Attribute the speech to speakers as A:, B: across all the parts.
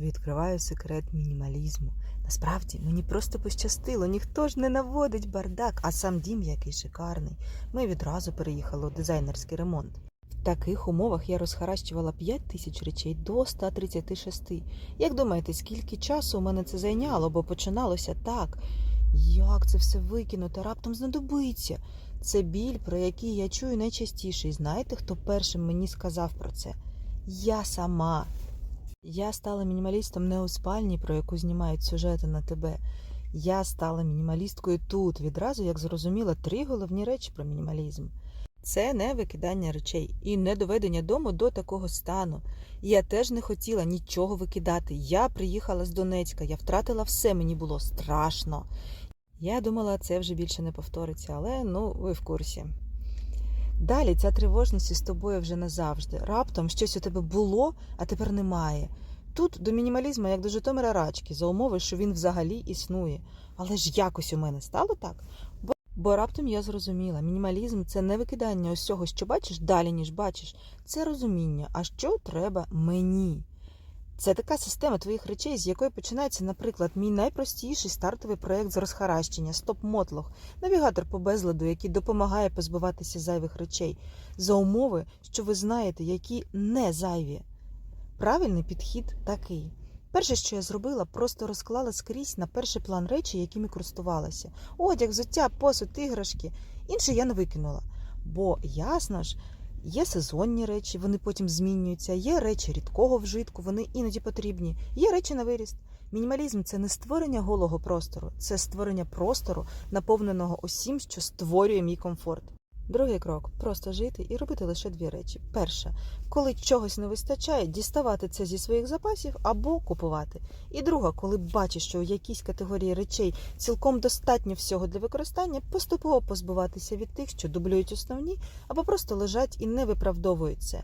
A: відкриваю секрет мінімалізму. Насправді мені просто пощастило, ніхто ж не наводить бардак, а сам дім який шикарний. Ми відразу переїхали у дизайнерський ремонт. В таких умовах я розхаращувала 5 тисяч речей до 136. Як думаєте, скільки часу у мене це зайняло, бо починалося так. Як це все викинути, раптом знадобиться. Це біль, про який я чую найчастіше. І знаєте, хто першим мені сказав про це? Я сама. Я стала мінімалістом не у спальні, про яку знімають сюжети на тебе. Я стала мінімалісткою тут, відразу як зрозуміла три головні речі про мінімалізм. Це не викидання речей і не доведення дому до такого стану. Я теж не хотіла нічого викидати. Я приїхала з Донецька, я втратила все, мені було страшно. Я думала, це вже більше не повториться, але ну, ви в курсі. Далі ця тривожність із тобою вже назавжди. Раптом щось у тебе було, а тепер немає. Тут до мінімалізму, як до Житомира Рачки, за умови, що він взагалі існує. Але ж якось у мене стало так. Бо, бо раптом я зрозуміла, мінімалізм це не викидання усього, що бачиш далі, ніж бачиш. Це розуміння, а що треба мені. Це така система твоїх речей, з якої починається, наприклад, мій найпростіший стартовий проєкт з розхаращення стоп-мотлох, навігатор по безладу, який допомагає позбуватися зайвих речей, за умови, що ви знаєте, які не зайві. Правильний підхід такий. Перше, що я зробила, просто розклала скрізь на перший план речі, якими користувалася. Одяг, взуття, посуд, іграшки. Інше я не викинула. Бо ясно ж, Є сезонні речі, вони потім змінюються, є речі рідкого вжитку, вони іноді потрібні, є речі на виріст. Мінімалізм це не створення голого простору, це створення простору, наповненого усім, що створює мій комфорт. Другий крок просто жити і робити лише дві речі. Перша, коли чогось не вистачає, діставати це зі своїх запасів або купувати. І друга, коли бачиш, що у якійсь категорії речей цілком достатньо всього для використання, поступово позбуватися від тих, що дублюють основні, або просто лежать і не виправдовують це.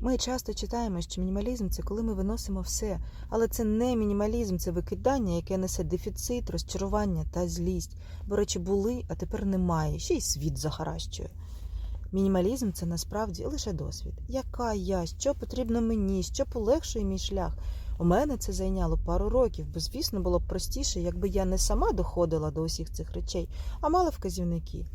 A: Ми часто читаємо, що мінімалізм це коли ми виносимо все, але це не мінімалізм, це викидання, яке несе дефіцит, розчарування та злість. Бо речі були, а тепер немає, ще й світ захаращує. Мінімалізм це насправді лише досвід. Яка я, що потрібно мені, що полегшує мій шлях. У мене це зайняло пару років, бо, звісно, було б простіше, якби я не сама доходила до усіх цих речей, а мала вказівники.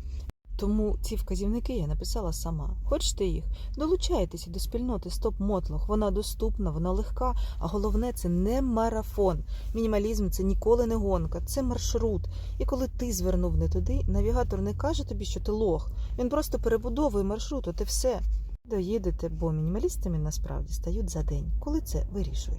A: Тому ці вказівники я написала сама. Хочете їх? Долучайтеся до спільноти Стоп Мотлох. Вона доступна, вона легка, а головне це не марафон. Мінімалізм це ніколи не гонка, це маршрут. І коли ти звернув не туди, навігатор не каже тобі, що ти лох. Він просто перебудовує маршрут, от і все. Доїдете, бо мінімалістами насправді стають за день, коли це вирішує.